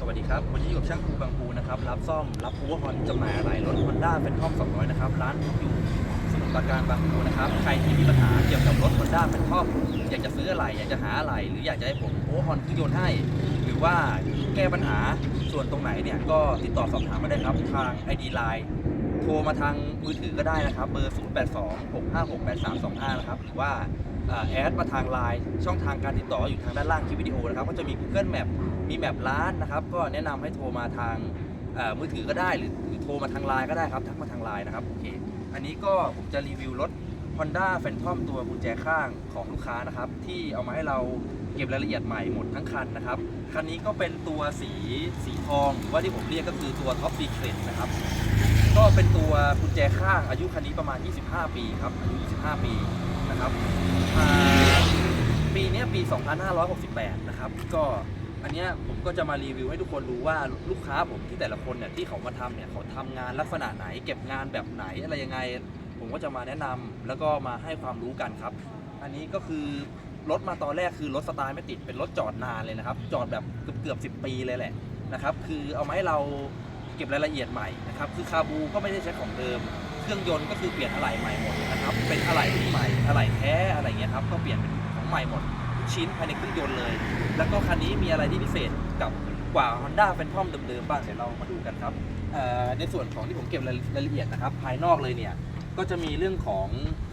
สวัสดีครับ วันนี้อยู่กับช่างภูบางปูนะครับ รับซ่อม รับปูฮอนจำหน่ายอะไรรถ Honda เป็นท่อม200 นะครับ ร้านอยู่สมุทรปราการบางปูนะครับ ใครที่มีปัญหาเกี่ยวกับรถ Honda เป็นท่อมอยากจะซื้ออะไร อยากจะหาอะไร หรืออยากจะให้ผมโอ้ฮอนเครื่องยนต์ให้ หรือว่าแก้ปัญหาส่วนตรงไหนเนี่ย ก็ติดต่อสอบถามมาได้ครับ ทาง ID Line โทรมาทางมือถือก็ได้นะครับ เบอร์ 0826568325 นะครับ หรือว่าแอดมาทางไลน์ช่องทางการติดต่ออยู่ทางด้านล่างคลิปวิดีโอนะครับ ก็จะมี Google Map มีแมปร้านนะครับ ก็แนะนำให้โทรมาทางเอ่อมือถือก็ได้หรือหรือโทรมาทางไลน์ก็ได้ครับทักมาทางไลน์นะครับโอเคอันนี้ก็ผมจะรีวิวรถ Honda Phantom ตัวกุญแจข้างของลูกค้านะครับ ที่เอามาให้เราเก็บรายละเอียดใหม่หมดทั้งคันนะครับ คันนี้ก็เป็นตัวสีสีทองหรือว่าที่ผมเรียกก็คือตัว Top Secret นะครับ ก็เป็นตัวกุญแจข้างอายุคันนี้ประมาณ 25 ปีครับ อายุ 25 ปีนะครับอ่าปีเนี้ยปี 2568 นะครับ ก็ อันเนี้ยผมก็จะมารีวิวให้ทุกคนรู้ว่าลูกค้าผมที่แต่ละคนเนี่ยที่เขามาทำเนี่ยเขาทำงานลักษณะไหน เก็บงานแบบไหนอะไรยังไง ผมก็จะมาแนะนำแล้วก็มาให้ความรู้กันครับ อันนี้ก็คือรถมาตอนแรกคือรถสไตล์ไม่ติดเป็นรถจอดนานเลยนะครับ จอดแบบเกือบเกือบสิปีเลยแหละนะครับ คือเอามาให้เราเก็บรายละเอียดใหม่นะครับ คือคาบูก็ไม่ได้ใช้ของเดิม เครื่องยนต์ก็คือเปลี่ยนอะไหล่ใหม่หมดนะครับ เป็นอะไหล่รุ่ใหม่อะไหล่แท้อะไรเงี้ยครับ ก็เปลี่ยนเป็นของใหม่หมด ชิ้นภายในเครื่องยนต์เลย แล้วก็คันนี้มีอะไรที่พิเศษกับกว่า Honda Phantom เดิมๆบ้างเดี๋ยวเรามาดูกันครับในส่วนของที่ผมเก็บรายละเอียดนะครับ ภายนอกเลยเนี่ยก็จะมีเรื่องของ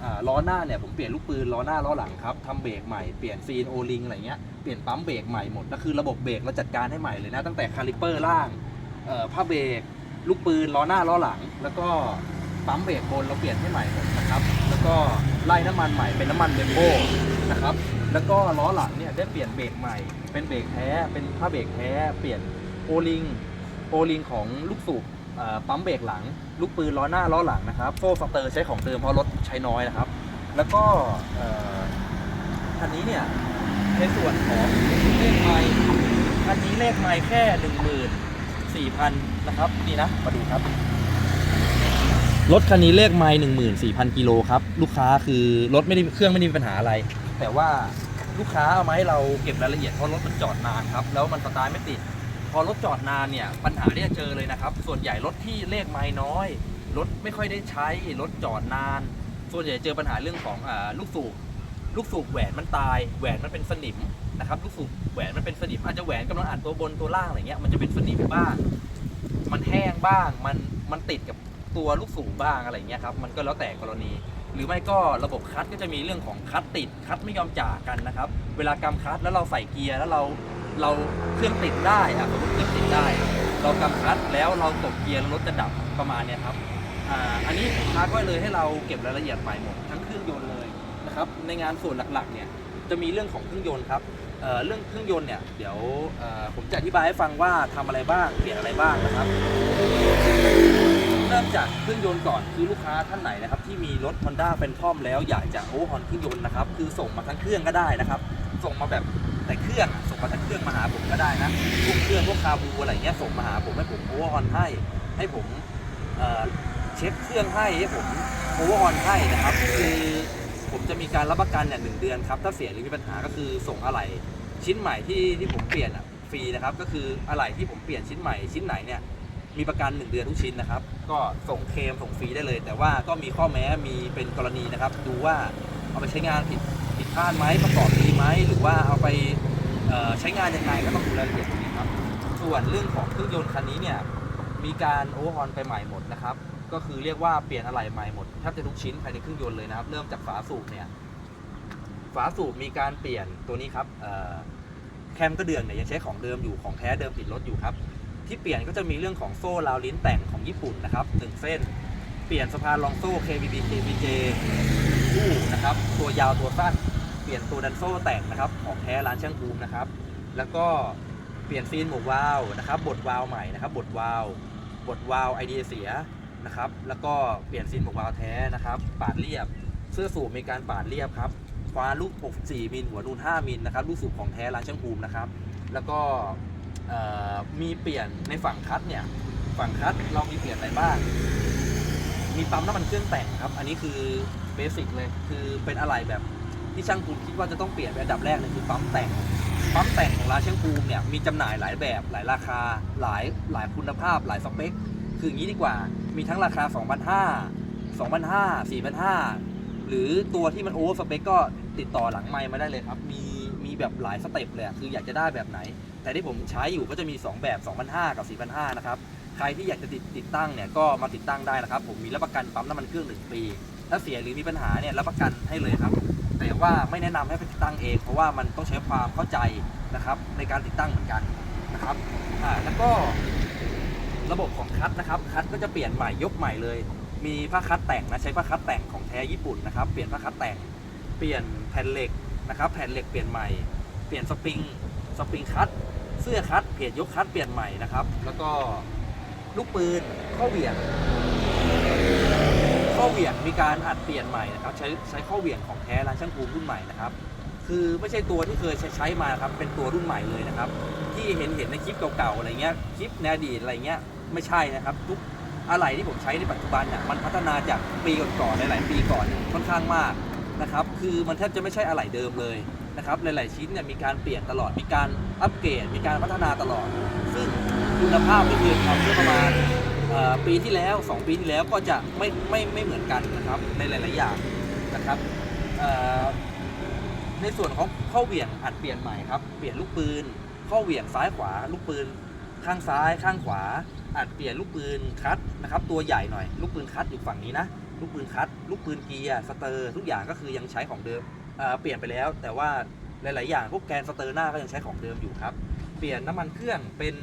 อล้อหน้าเนี่ยผมเปลี่ยนลูกปืนล้อหน้าล้อหลังครับทำเบรกใหม่เปลี่ยนซีนโอลิงอะไรเงี้ยเปลี่ยนปั๊มเบรกใหม่หมดก็คือระบบเบรกเราจัดการให้ใหม่เลยนะตั้งแต่คาลิเปอร์ล่างผ้าเบรกลูกปืนล้อหน้าล้อหลัง แล้วก็ปั๊มเบรกบนเราเปลี่ยนให้ใหม่หมดนะครับ แล้วก็ไล่น้ำมันใหม่เป็นน้ำมันเบมโบนะครับ แล้วก็ล้อหลังเนี่ยได้เปลี่ยนเบรกใหม่ เป็นเบรกแท้ เป็นผ้าเบรกแท้ เปลี่ยนโอลิง โอลิงของลูกสูบปั๊มเบรกหลัง ลูกปืนล้อหน้าล้อหลังนะครับ โซ่สเตอร์ใช้ของเดิมเพราะรถใช้น้อยนะครับ แล้วก็คันนี้เนี่ยในส่วนของเลขไมล์คันนี้เลขไมล์แค่หนึ่งหมื่นสี่พันนะครับนี่นะ มาดูครับ รถคันนี้เลขไมล์หนึ่งหมื่นสี่พันกิโลครับ ลูกค้าคือรถไม่ได้เครื่องไม่ได้มีปัญหาอะไร แต่ว่าลูกค้าเอามาให้เราเก็บรายละเอียดเพราะรถมันจอดนานครับ แล้วมันสตาร์ทไม่ติด พอรถจอดนานเนี่ยปัญหาที่จะเจอเลยนะครับ ส่วนใหญ่รถที่เลขไม้น้อย รถไม่ค่อยได้ใช้ รถจอดนาน ส่วนใหญ่เจอปัญหาเรื่องของอลูกสูบ ลูกสูบแหวนมันตาย แหวนมันเป็นสนิมนะครับ ลูกสูบแหวนมันเป็นสนิม อาจจะแหวนกำลังอ่านตัวบนตัวล่างอะไรเงี้ย มันจะเป็นสนิมบ้าง มันแห้งบ้าง มัน มันติดกับตัวลูกสูบบ้างอะไรเงี้ยครับ มันก็แล้วแต่กรณี หรือไม่ก็ระบบคลัตช์ก็จะมีเรื่องของคลัตช์ติดคลัตช์ไม่ยอมจ่ากันนะครับ เวลากำคลัตช์แล้วเราใส่เกียร์แล้วเราเราเครื่องติดได้อะสมมติเครื่องติดได้ เรากำคลัตช์แล้วเราตกเกียร์แล้วรถจะดับประมาณเนี้ยครับอ่าอันนี้ลูกค้าก็เลยให้เราเก็บรายละเอียดใหม่หมดทั้งเครื่องยนต์เลยนะครับในงานส่วนหลักๆเนี่ยจะมีเรื่องของเครื่องยนต์ครับเเรื่องเครื่องยนต์เนี่ยเดี๋ยวผมจะอธิบายให้ฟังว่าทำอะไรบ้างเปลี่ยนอะไรบ้างนะครับ เริ่มจากเครื่องยนต์ก่อนคือลูกค้าท่านไหนนะครับที่มีรถ Honda Phantom แล้วอยากจะโอเวอร์ฮอนเครื่องยนต์นะครับคือส่งมาทั้งเครื่องก็ได้นะครับ ส่งมาแบบแต่เครื่องส่งมาทั้งเครื่องมาหาผมก็ได้นะพวกเครื่องพวกคาบูอะไรเงี้ยส่งมาหาผมให้ผมโอเวอร์ฮอนให้ ให้ผมเเช็คเครื่องให้ให้ผมโอเวอร์ฮอนให้นะครับคือผมจะมีการรับประกันเนี่ยหนึ่งเดือนครับถ้าเสียหรือมีปัญหาก็คือส่งอะไหล่ชิ้นใหม่ที่ที่ผมเปลี่ยนอะฟรีนะครับก็คืออะไหล่ที่ผมเปลี่ยนชิ้นใหม่ชิ้นไหนเนี่ย มีประกัน 1 เดือนทุกชิ้นนะครับ ก็ส่งเคลมส่งฟรีได้เลย แต่ว่าก็มีข้อแม้มีเป็นกรณีนะครับ ดูว่าเอาไปใช้งานผิดผิดพลาดไหมประกอบดีไหมหรือว่าเอาไปใช้งานยังไงก็ต้องดูรายละเอียดตรงนี้ครับ ส่วนเรื่องของเครื่องยนต์คันนี้เนี่ยมีการโอเวอร์ฮอนไปใหม่หมดนะครับ ก็คือเรียกว่าเปลี่ยนอะไหล่ใหม่หมดแทบจะทุกชิ้นภายในเครื่องยนต์เลยนะครับ เริ่มจากฝาสูบเนี่ยฝาสูบมีการเปลี่ยนตัวนี้ครับแคมกระเดื่องเนี่ยยังใช้ของเดิมอยู่ของแท้เดิมติดรถอยู่ครับ ที่เปลี่ยนก็จะมีเรื่องของโซ่ราวลิ้นแต่งของญี่ปุ่นนะครับหนึ่งเส้น เปลี่ยนสะพานรองโซ่ KBB KBJ คู่นะครับตัวยาวตัวสั้น เปลี่ยนตัวดันโซ่แต่งนะครับของแท้ร้านช่างภูมินะครับ แล้วก็เปลี่ยนซีนหมวกวาวนะครับบดวาวใหม่นะครับบดวาวบดวาวไอเดียเสียนะครับ แล้วก็เปลี่ยนซีนหมวกวาวแท้นะครับ ปาดเรียบ เสื้อสูบมีการปาดเรียบครับฟ้าลูก 64 มิล หัวนูน 5 มิลนะครับ ลูกสูบของแท้ร้านช่างภูมินะครับ แล้วก็ มีเปลี่ยนในฝั่งคัดเนี่ยฝั่งคัดเรามีเปลี่ยนอะไรบ้าง มีปั๊มน้ำมันเครื่องแต่งครับ อันนี้คือเบสิกเลย คือเป็นอะไรแบบที่ช่างคุณคิดว่าจะต้องเปลี่ยนเป็นอันดับแรกเลยคือปั๊มแต่ง ปั๊มแต่งของร้านเชียงภูมิเนี่ยมีจำหน่ายหลายแบบหลายราคาหลายหลายคุณภาพหลายสเปค คืออย่างนี้ดีกว่า มีทั้งราคา 2,500 2,500 4,500 หรือตัวที่มันโอเวอร์สเปคก็ติดต่อหลังไมค์มาได้เลยครับ มีมีแบบหลายสเต็ปเลยคืออยากจะได้แบบไหน แต่ที่ผมใช้อยู่ก็จะมี 2 แบบ 2,500 กับ 4,500 นะครับ ใครที่อยากจะติดติดตั้งเนี่ยก็มาติดตั้งได้นะครับ ผมมีรับประกันปั๊มน้ำมันเครื่อง 1 ปี ถ้าเสียหรือมีปัญหาเนี่ยรับประกันให้เลยครับ แต่ว่าไม่แนะนำให้ไปติดตั้งเอง เพราะว่ามันต้องใช้ความเข้าใจนะครับในการติดตั้งเหมือนกันนะครับอ่าแล้วก็ระบบของคัทนะครับ คัทก็จะเปลี่ยนใหม่ยกใหม่เลย มีผ้าคัดแต่งนะใช้ผ้าคัดแต่งของแท้ญี่ปุ่นนะครับ เปลี่ยนผ้าคัดแต่ง เปลี่ยนแผ่นเหล็กนะครับ แผ่นเหล็กเปลี่ยนใหม่ เปลี่ยนสปริง สปริงคัด เสื้อคัดเพจยยกคัดเปลี่ยนใหม่นะครับ แล้วก็ลูกปืนข้อเหวี่ยงข้อเหวี่ยงมีการอัดเปลี่ยนใหม่นะครับ ใช้ใช้ข้อเหวี่ยงของแท้ร้านช่างภูมิรุ่นใหม่นะครับ คือไม่ใช่ตัวที่เคยใช้ใช้มาครับเป็นตัวรุ่นใหม่เลยนะครับ ที่เห็นเห็นในคลิปเก่าๆอะไรเงี้ยคลิปในอดีตอะไรเงี้ยไม่ใช่นะครับทุกอะไรที่ผมใช้ในปัจจุบันเนี่ยมันพัฒนาจากปีก่อนๆหลายๆปีก่อนค่อนข้างมากนะครับ คือมันแทบจะไม่ใช่อะไหล่เดิมเลย นะครับหลาย ๆ ชิ้นเนี่ยมีการเปลี่ยนตลอดมีการอัปเกรดมีการพัฒนาตลอด ซึ่งคุณภาพที่เคยทำเมื่อประมาณปีที่แล้ว 2 ปีที่แล้วก็จะไม่ไม่ไม่เหมือนกันนะครับในหลาย ๆ อย่างนะครับในส่วนของข้อเหวี่ยงอัดเปลี่ยนใหม่ครับเปลี่ยนลูกปืน ข้อเหวี่ยงซ้ายขวา ลูกปืน ข้างซ้ายข้างขวาอาจเปลี่ยนลูกปืนคัดนะครับตัวใหญ่หน่อย ลูกปืนคัดอยู่ฝั่งนี้นะลูกปืนคัด ลูกปืนเกียร์สเตอร์ ทุกอย่างก็คือยังใช้ของเดิม อ่อเปลี่ยนไปแล้ว แต่ว่าหลาย ๆ อย่างพวกแกนสเตอร์หน้าก็ยังใช้ของเดิมอยู่ครับ เปลี่ยนน้ำมันเครื่องเป็น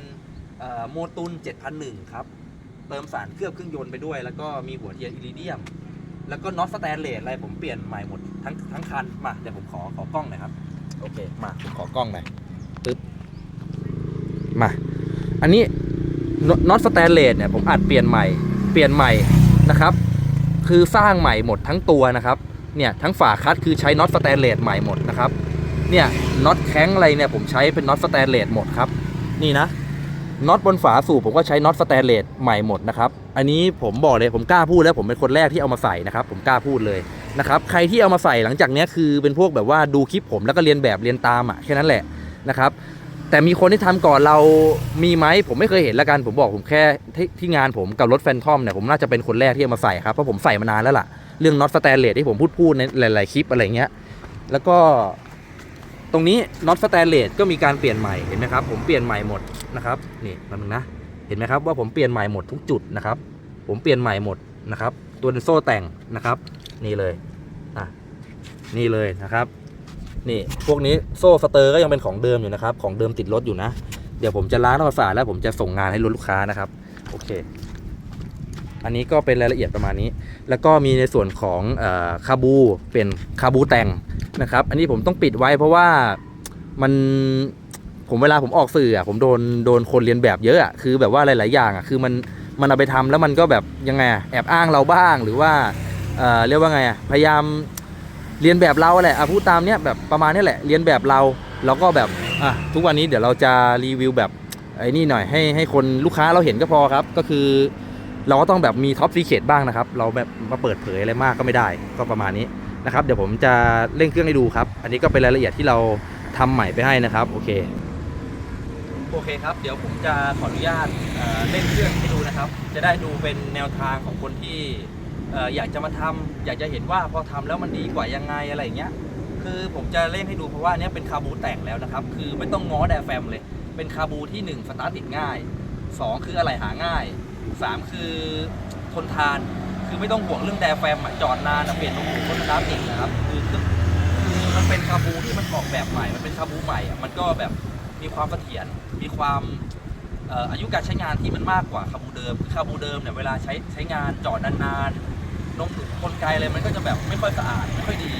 โมตุน7001 ครับ เติมสารเคลือบเครื่องยนต์ไปด้วย แล้วก็มีหัวเทียนอิริเดียม แล้วก็น็อตสแตนเลสอะไรผมเปลี่ยนใหม่หมดทั้งทั้งคัน มาเดี๋ยวผมขอขอกล้องหน่อยครับ โอเค มาผมขอกล้องหน่อยปึ๊บ มา อันนี้น็อตสแตนเลสเนี่ยผมอัดเปลี่ยนใหม่ เปลี่ยนใหม่นะครับ คือสร้างใหม่หมดทั้งตัวนะครับ เนี่ยทั้งฝาคัดคือใช้น็อตสแตนเลสใหม่หมดนะครับเนี่ยน็อตแข้งอะไรเนี่ยผมใช้เป็นน็อตสแตนเลสหมดครับนี่นะน็อตบนฝาสูบผมก็ใช้น็อตสแตนเลสใหม่หมดนะครับอันนี้ผมบอกเลยผมกล้าพูดแล้วผมเป็นคนแรกที่เอามาใส่นะครับผมกล้าพูดเลยนะครับใครที่เอามาใส่หลังจากเนี้ยคือเป็นพวกแบบว่าดูคลิปผมแล้วก็เรียนแบบเรียนตามอะแค่นั้นแหละนะครับแต่มีคนที่ทำก่อนเรามีไหมผมไม่เคยเห็นละกันผมบอกผมแค่ที่งานผมกับรถแฟนทอมเนี่ยผมน่าจะเป็นคนแรกที่เอามาใส่ครับเพราะผมใส่มานานแล้วล่ะ เรื่องน็อตสแตนเลสที่ผมพูดพูดในหลาย ๆ คลิปอะไรเงี้ย แล้วก็ตรงนี้น็อตสแตนเลสก็มีการเปลี่ยนใหม่เห็นไหมครับ ผมเปลี่ยนใหม่หมดนะครับนี่แป๊บนึงนะเห็นไหมครับว่าผมเปลี่ยนใหม่หมดทุกจุดนะครับ ผมเปลี่ยนใหม่หมดนะครับ ตัวโซ่แต่งนะครับ นี่เลยอะนี่เลยนะครับ นี่พวกนี้โซ่สเตอร์ก็ยังเป็นของเดิมอยู่นะครับ ของเดิมติดรถอยู่นะ เดี๋ยวผมจะล้างทำความสะอาดแล้วผมจะส่งงานให้รถลูกค้านะครับ โอเค อันนี้ก็เป็นรายละเอียดประมาณนี้ แล้วก็มีในส่วนของคาบูเป็นคาบูแต่งนะครับ อันนี้ผมต้องปิดไว้เพราะว่ามันผมเวลาผมออกสื่ออะผมโดนโดนคนเรียนแบบเยอะอะคือแบบว่าหลาย ๆ อย่างอะคือมันมันเอาไปทำแล้วมันก็แบบยังไงแอบอ้างเราบ้างหรือว่าเออเรียกว่าไงอะพยายามเรียนแบบเราแหละอะพูดตามเนี้ยแบบประมาณนี้แหละเรียนแบบเราเราก็แบบอะทุกวันนี้เดี๋ยวเราจะรีวิวแบบไอ้นี่หน่อยให้ให้คนลูกค้าเราเห็นก็พอครับก็คือ เราก็ต้องแบบมีท็อปซีเคทบ้างนะครับ เราแบบมาเปิดเผยอะไรมากก็ไม่ได้ ก็ประมาณนี้นะครับ เดี๋ยวผมจะเร่งเครื่องให้ดูครับ อันนี้ก็เป็นรายละเอียดที่เราทำใหม่ไปให้นะครับ โอเค โอเคครับ เดี๋ยวผมจะขออนุญาตเเล่นเครื่องให้ดูนะครับ จะได้ดูเป็นแนวทางของคนที่อยากจะมาทำอยากจะเห็นว่าพอทำแล้วมันดีกว่ายังไงอะไรอย่างเงี้ย คือผมจะเล่นให้ดูเพราะว่านเนี้ยเป็นคาบูแต่งแล้วนะครับ คือไม่ต้องง้อแดแฟมเลย เป็นคาบูที่ 1 สตาร์ทติดง่าย 2 คืออะไรหาง่าย 3คือทนทานคือไม่ต้องห่วงเรื่องแดแฟมอะจอดนานอะเปลี่ยนลงหูก็สตาร์ทติดนะครับคือคือคือมันเป็นคาบูที่มันออกแบบใหม่ มันเป็นคาบูใหม่อะมันก็แบบมีความเสถียรมีความเอ่ออายุการใช้งานที่มันมากกว่าคาบูเดิมคือคาบูเดิมเนี่ยเวลาใช้ใช้งานจอดนานๆนมกลไกอะไรมันก็จะแบบไม่ค่อยสะอาดไม่ค่อยดี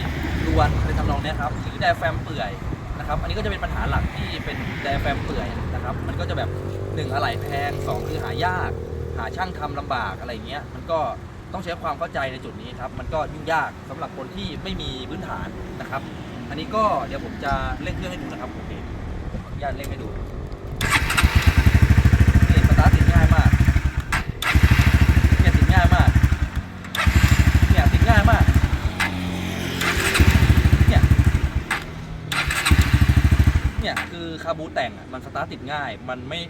รวนอะไรทำนองเนี้ยครับหรือแดแฟมเปื่อยนะครับอันนี้ก็จะเป็นปัญหาหลักที่เป็นแดแฟมเปื่อยนะครับมันก็จะแบบหนึ่งอะไหล่แพงสองคือหายาก หาช่างทำลำบากอะไรเงี้ยมันก็ต้องใช้ความเข้าใจในจุดนี้ครับมันก็ยุ่งยากสำหรับคนที่ไม่มีพื้นฐานนะครับ อันนี้ก็เดี๋ยวผมจะเร่งเครื่องให้ดูนะครับโอเคผมขออนุญาตเร่งให้ดูนี่สตาร์ทติดง่ายมากเนี่ยติดง่ายมากเนี่ยติดง่ายมากเนี่ยเนี่ยคือติดง่ายมันไม่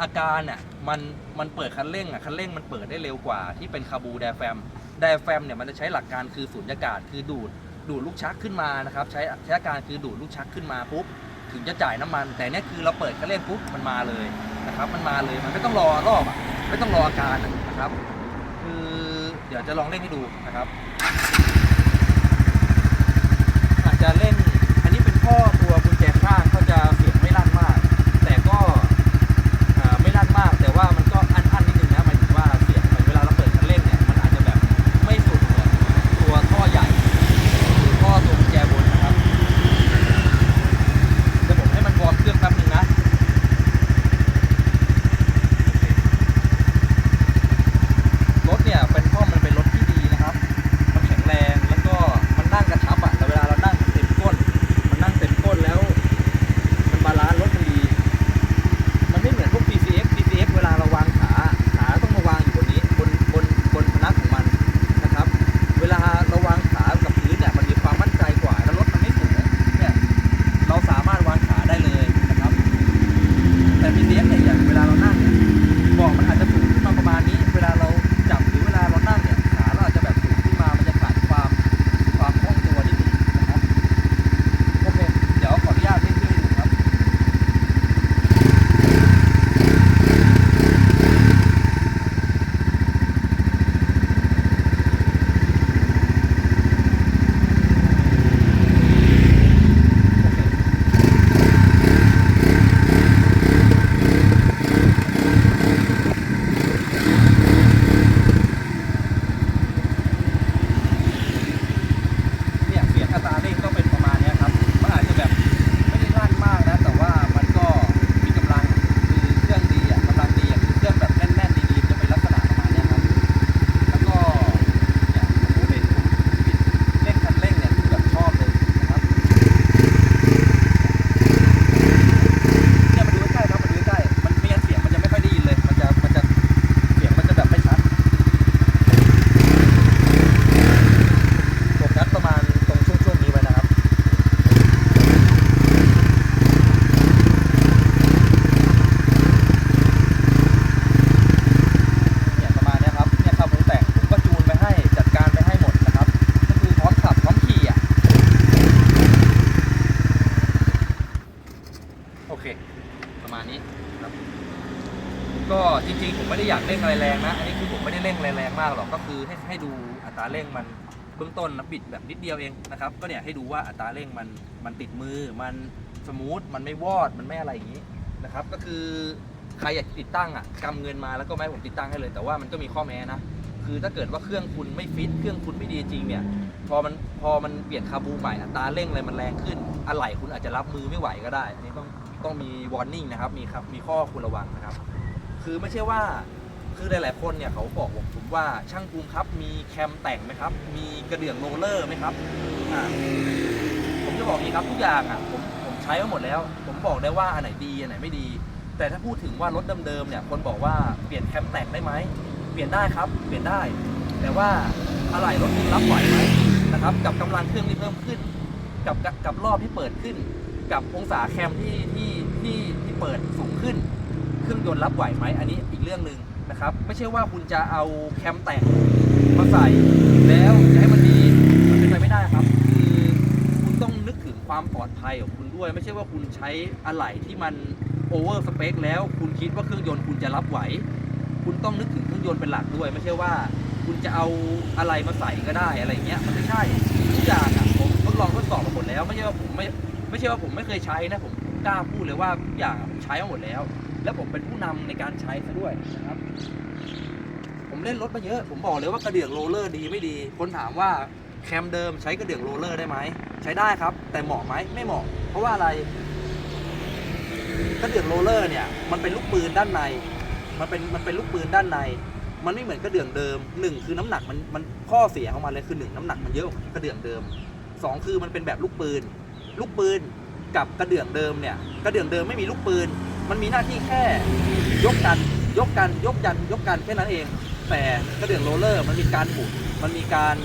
อาการอะมันมันเปิดคันเร่งอะคันเร่งมันเปิดได้เร็วกว่าที่เป็นคาบูไดแฟมไดแฟมเนี่ยมันจะใช้หลักการคือสูญญากาศคือดูดดูดลูกชักขึ้นมานะครับใช้ใช้อาการคือดูดลูกชักขึ้นมาปุ๊บถึงจะจ่ายน้ำมัน แต่เนี่ยคือเราเปิดคันเร่งปุ๊บมันมาเลยนะครับ มันมาเลยมันไม่ต้องรอรอบอะไม่ต้องรออาการนะครับ คือเดี๋ยวจะลองเล่นให้ดูนะครับ ราเร่งมันเบื้องต้นนะบิดแบบนิดเดียวเองนะครับ ก็เนี่ยให้ดูว่าอัตราเร่งมันมันติดมือ มันสมูท มันไม่วอด มันไม่อะไรอย่างนี้นะครับ ก็คือใครอยากติดตั้งอะกำเงินมาแล้วก็ไม่ผมติดตั้งให้เลย แต่ว่ามันก็มีข้อแม้นะ คือถ้าเกิดว่าเครื่องคุณไม่ฟิต เครื่องคุณไม่ดีจริงเนี่ย พอมันพอมันเปลี่ยนคาบูใหม่อัตราเร่งอะไรมันแรงขึ้น อะไหล่คุณอาจจะรับมือไม่ไหวก็ได้นนี้ต้องต้องมีวอร์นิ่งนะครับ มีครับ มีข้อควรระวังนะครับ คือไม่ใช่ว่า คือหลายๆคนเนี่ยเขาบอกผมว่าช่างภูมิครับมีแคมแต่งไหมครับ มีกระเดื่องโรลเลอร์ไหมครับอ่าผมจะบอกนี้ครับทุกอย่างอะผมผมใช้มาหมดแล้ว ผมบอกได้ว่าอันไหนดีอันไหนไม่ดี แต่ถ้าพูดถึงว่ารถเดิมๆเนี่ยคนบอกว่าเปลี่ยนแคมแต่งได้ไหมเปลี่ยนได้ครับ เปลี่ยนได้ แต่ว่าอะไรรถคุณรับไหวไหมนะครับกับกำลังเครื่องที่เพิ่มขึ้นกับกับกับรอบที่เปิดขึ้น กับองศาแคมที่ที่ที่ที่เปิดสูงขึ้น เครื่องยนต์รับไหวไหมอันนี้อีกเรื่องหนึ่ง นะครับ ไม่ใช่ว่าคุณจะเอาแคมแต่งมาใส่ แล้วจะให้มันดีมันเป็นไปไม่ได้ครับคือคุณต้องนึกถึงความปลอดภัยของคุณด้วย ไม่ใช่ว่าคุณใช้อะไหล่ที่มันโอเวอร์สเปคแล้วคุณคิดว่าเครื่องยนต์คุณจะรับไหว คุณต้องนึกถึงเครื่องยนต์เป็นหลักด้วย ไม่ใช่ว่าคุณจะเอาอะไรมาใส่ก็ได้อะไรเงี้ยมันไม่ใช่ทุกอย่างอะผมทดลองทดสอบมาหมดแล้ว ไม่ใช่ว่าผมไม่ไม่ใช่ว่าผมไม่เคยใช้นะผมกล้าพูดเลยว่าทุกอย่างผมใช้มาหมดแล้ว แล้วผมเป็นผู้นำในการใช้ซะด้วยนะครับ ผมเล่นรถมาเยอะ ผมบอกเลยว่ากระเดื่องโรลเลอร์ดีไม่ดี คนถามว่าแคมเดิมใช้กระเดื่องโรลเลอร์ได้ไหม ใช้ได้ครับ แต่เหมาะไหมไม่เหมาะ เพราะว่าอะไร กระเดื่องโรลเลอร์เนี่ยมันเป็นลูกปืนด้านใน มันเป็นมันเป็นลูกปืนด้านใน มันไม่เหมือนกระเดื่องเดิมหนึ่งคือน้ำหนักมันมันข้อเสียของมันเลยคือหนึ่งน้ำหนักมันเยอะกว่ากระเดื่องเดิมสองคือมันเป็นแบบลูกปืน ลูกปืนกับกระเดื่องเดิมเนี่ยกระเดื่องเดิมไม่มีลูกปืน มันมีหน้าที่แค่ยกกันยกกันยกยันยกกันแค่นั้นเอง แต่กระเดื่องโรลเลอร์ มันมีการหมุนมันมีการ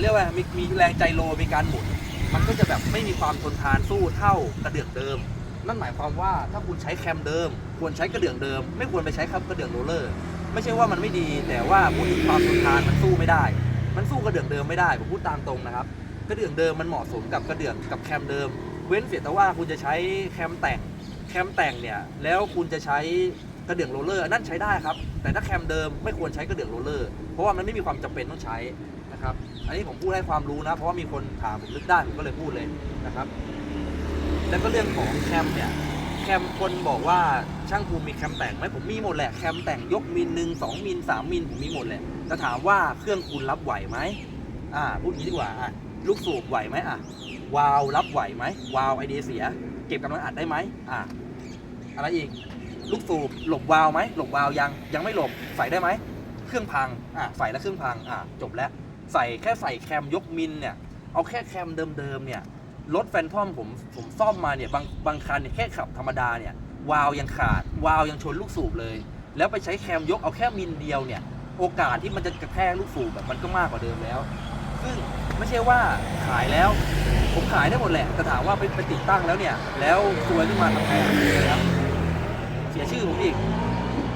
เรียกว่ามีมีแรงใจโลมีการหมุนมันก็จะแบบไม่มีความทนทานสู้เท่ากระเดื่องเดิม นั่นหมายความว่าถ้าคุณใช้แคมเดิม ควรใช้กระเดื่องเดิม ไม่ควรไปใช้ครับกระเดื่องโรลเลอร์ ไม่ใช่ว่ามันไม่ดี แต่ว่าพูดถึงความทนทานมันสู้ไม่ได้ มันสู้กระเดื่องเดิมไม่ได้ผมพูดตามตรงนะครับกระเดื่องเดิมมันเหมาะสมกับกระเดื่องกับแคมเดิม เว้นเสียแต่ว่าคุณจะใช้แคมแต่ง แคมแต่งเนี่ยแล้วคุณจะใช้กระเดื่องโรลเลอร์นั่นใช้ได้ครับ แต่ถ้าแคมเดิมไม่ควรใช้กระเดื่องโรลเลอร์ เพราะว่ามันไม่มีความจำเป็นต้องใช้นะครับอันนี้ผมพูดให้ความรู้นะ เพราะว่ามีคนถามผมนึกได้ผมก็เลยพูดเลยนะครับ แล้วก็เรื่องของแคมเนี่ยแคมคนบอกว่าช่างภูมิมีแคมแต่งไหมผมมีหมดแหละแคมแต่งยกมิลหนึ่งสองมิลสามมิลผมมีหมดแหละจะถามว่าเครื่องคุณรับไหวไหมอ่าพูดอย่างนี้ดีกว่าอะลูกสูบไหวไหมอะวาล์วรับไหวไหมวาล์วไอเดียเสีย เก็บกำลังอัดได้ไหมอะ อะไรอีก ลูกสูบหลบวาล์วไหมหลบวาล์วยังยังไม่หลบใส่ได้ไหมเครื่องพังอะใส่แล้วเครื่องพังอะจบแล้วใส่แค่ใส่แคมยกมิลเนี่ยเอาแค่แคมเดิมๆเนี่ยรถแฟนทอมผมผมซ่อมมาเนี่ยบางบางคันเนี่ยแค่ขับธรรมดาเนี่ยวาล์วยังขาดวาล์วยังชนลูกสูบเลย แล้วไปใช้แคมยกเอาแค่มิลเดียวเนี่ย โอกาสที่มันจะกระแทกลูกสูบแบบมันก็มากกว่าเดิมแล้ว ซึ่งไม่ใช่ว่าขายแล้ว ผมขายได้หมดแหละแต่ถามว่าไปไปติดตั้งแล้วเนี่ย แล้วซวยขึ้นมาทำไงนะครับียชื่อผมอีก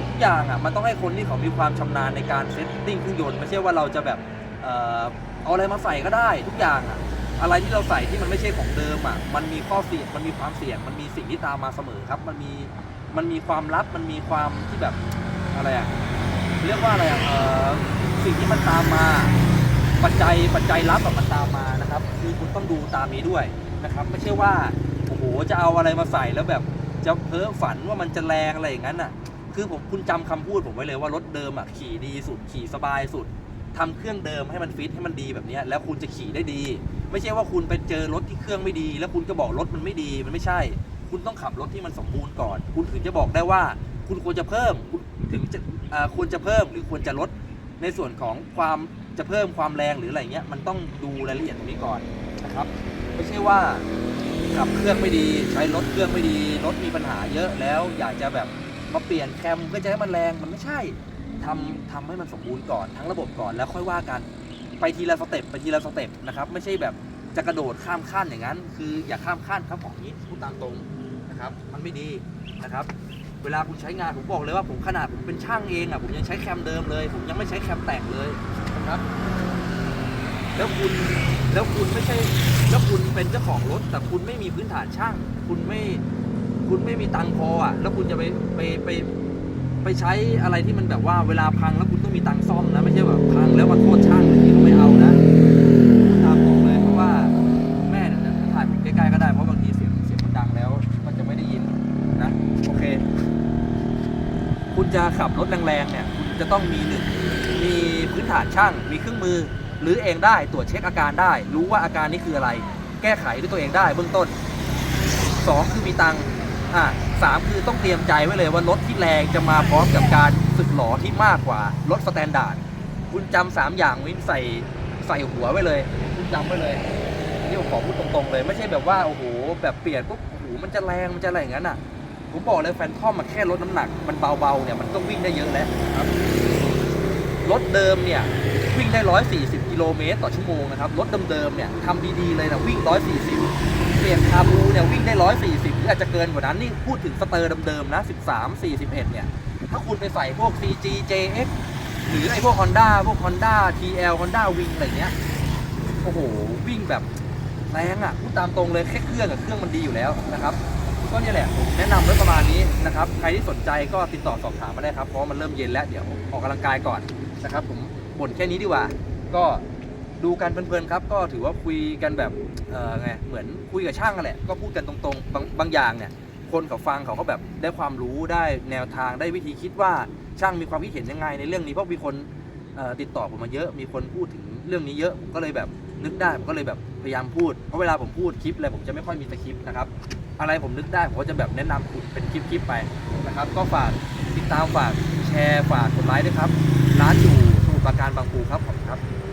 ทุกอย่างอะมันต้องให้คนที่เขามีความชำนาญในการเซตติ้งเครื่องยนต์ไม่ใช่ว่าเราจะแบบเอ่อเอาอะไรมาใส่ก็ได้ ทุกอย่างอะอะไรที่เราใส่ที่มันไม่ใช่ของเดิมอะมันมีข้อเสี่ยงมันมีความเสี่ยงมันมีสิ่งที่ตามมาเสมอครับ มันมีมันมีความลับมันมีความที่แบบอะไรอะเรียกว่าอะไรอะเออสิ่งที่มันตามมาปัจจัยปัจจัยลับแบบมันตามมานะครับ คือคุณต้องดูตามนี้ด้วยนะครับ ไม่ใช่ว่าโอ้โหจะเอาอะไรมาใส่แล้วแบบ จะเพ้อฝันว่ามันจะแรงอะไรอย่างนั้นอะ คือผมคุณจำคำพูดผมไว้เลยว่ารถเดิมอะขี่ดีสุดขี่สบายสุดทำเครื่องเดิมให้มันฟิตให้มันดีแบบนี้แล้วคุณจะขี่ได้ดี ไม่ใช่ว่าคุณไปเจอรถที่เครื่องไม่ดี แล้วคุณก็บอกรถมันไม่ดีมันไม่ใช่ คุณต้องขับรถที่มันสมบูรณ์ก่อน คุณถึงจะบอกได้ว่า คุณควรจะเพิ่มถึงจะควรจะเพิ่มหรือควรจะลดในส่วนของความจะเพิ่มความแรงหรืออะไรเงี้ยมันต้องดูรายละเอียดตรงนี้ก่อนนะครับ ไม่ใช่ว่า ขับเครื่องไม่ดีใช้รถเครื่องไม่ดีรถมีปัญหาเยอะแล้วอยากจะแบบมาเปลี่ยนแคมเพื่อจะให้มันแรงมันไม่ใช่ทำทำให้มันสมบูรณ์ก่อนทั้งระบบก่อนแล้วค่อยว่ากัน ไปทีละสเต็ปไปทีละสเต็ปนะครับไม่ใช่แบบจะกระโดดข้ามขั้นอย่างนั้น คืออย่าข้ามขั้นครับของนี้พูดตามตรงนะครับมันไม่ดีนะครับ เวลาคุณใช้งานผมบอกเลยว่าผมขนาดผมเป็นช่างเองอะผมยังใช้แคมเดิมเลย ผมยังไม่ใช้แคมแต่งเลยนะครับ แล้วคุณแล้วคุณไม่ใช่ แล้วคุณเป็นเจ้าของรถ แต่คุณไม่มีพื้นฐานช่าง คุณไม่คุณไม่มีตังค์พออะ แล้วคุณจะไปไปไปไปใช้อะไรที่มันแบบว่าเวลาพังแล้วคุณต้องมีตังค์ซ่อมนะไม่ใช่แบบพังแล้วมาโทษช่างอย่างนี้ก็ไม่เอานะตามตรงเลยเพราะว่าแม่เนี่ยถ่ายผมใกล้ๆก็ได้เพราะบางทีเสียงเสียงมันดังแล้ว มันจะไม่ได้ยินนะโอเค คุณจะขับรถแรงๆเนี่ยคุณจะต้องมีหนึ่งมีพื้นฐานช่างมีเครื่องมือ หรือเองได้ตรวจเช็คอาการได้ รู้ว่าอาการนี้คืออะไร แก้ไขด้วยตัวเองได้เบื้องต้นสองคือมีตังค์อะสามคือต้องเตรียมใจไว้เลยว่ารถที่แรงจะมาพร้อมกับการสึกหลอที่มากกว่ารถสแตนดาร์ดคุณจำสามอย่างไวินใส่ใส่หัวไว้เลย คุณจำไว้เลยนี่ผมขอพูดตรงๆเลย ไม่ใช่แบบว่าโอ้โหแบบเปลี่ยนปุ๊บโอ้โหมันจะแรงมันจะอะไรอย่างนั้นอะผมบอกเลยแฟนทอมมาแค่ลดน้ำหนัก มันเบาๆเนี่ยมันก็วิ่งได้เยอะแล้วครับรถเดิมเนี่ยวิ่งได้140 กิโลเมตรต่อชั่วโมงนะครับ รถเดิมๆเนี่ยทำดีๆเลยนะวิ่ง 140 เปลี่ยนคาบูเนี่ยวิ่งได้ 140 หรืออาจจะเกินกว่านั้นนี่พูดถึงสเตอร์เดิมๆนะ 13 41 เนี่ย ถ้าคุณไปใส่พวก CG JX หรือไอ้พวก Honda พวก Honda TL Honda Wing อะไรเงี้ย โอ้โห วิ่งแบบแรงอะพูดตามตรงเลยแค่เครื่องกับเครื่องมันดีอยู่แล้วนะครับก็เนี่ยแหละผมแนะนำไว้ประมาณนี้นะครับ ใครที่สนใจก็ติดต่อสอบถามมาได้ครับ เพราะมันเริ่มเย็นแล้ว เดี๋ยวออกกำลังกายก่อนนะครับ ผมบ่นแค่นี้ดีกว่า ก็ดูกันเพลินๆครับ ก็ถือว่าคุยกันแบบเออไงเหมือนคุยกับช่างกันแหละก็พูดกันตรงๆบางบางอย่างเนี่ย คนเขาฟังเขาก็แบบได้ความรู้ได้แนวทางได้วิธีคิดว่าช่างมีความคิดเห็นยังไงในเรื่องนี้เพราะมีคนเอ่อติดต่อผมมาเยอะมีคนพูดถึงเรื่องนี้เยอะผมก็เลยแบบนึกได้ผมก็เลยแบบพยายามพูดเพราะเวลาผมพูดคลิปอะไรผมจะไม่ค่อยมีสคริปต์นะครับ อะไรผมนึกได้ผมก็จะแบบแนะนำคุณเป็นคลิปๆไปนะครับ ก็ฝากติดตามฝากแชร์ฝากกดไลค์ด้วยครับ ร้านอยู่ มุปราการบางปูครับผมครับ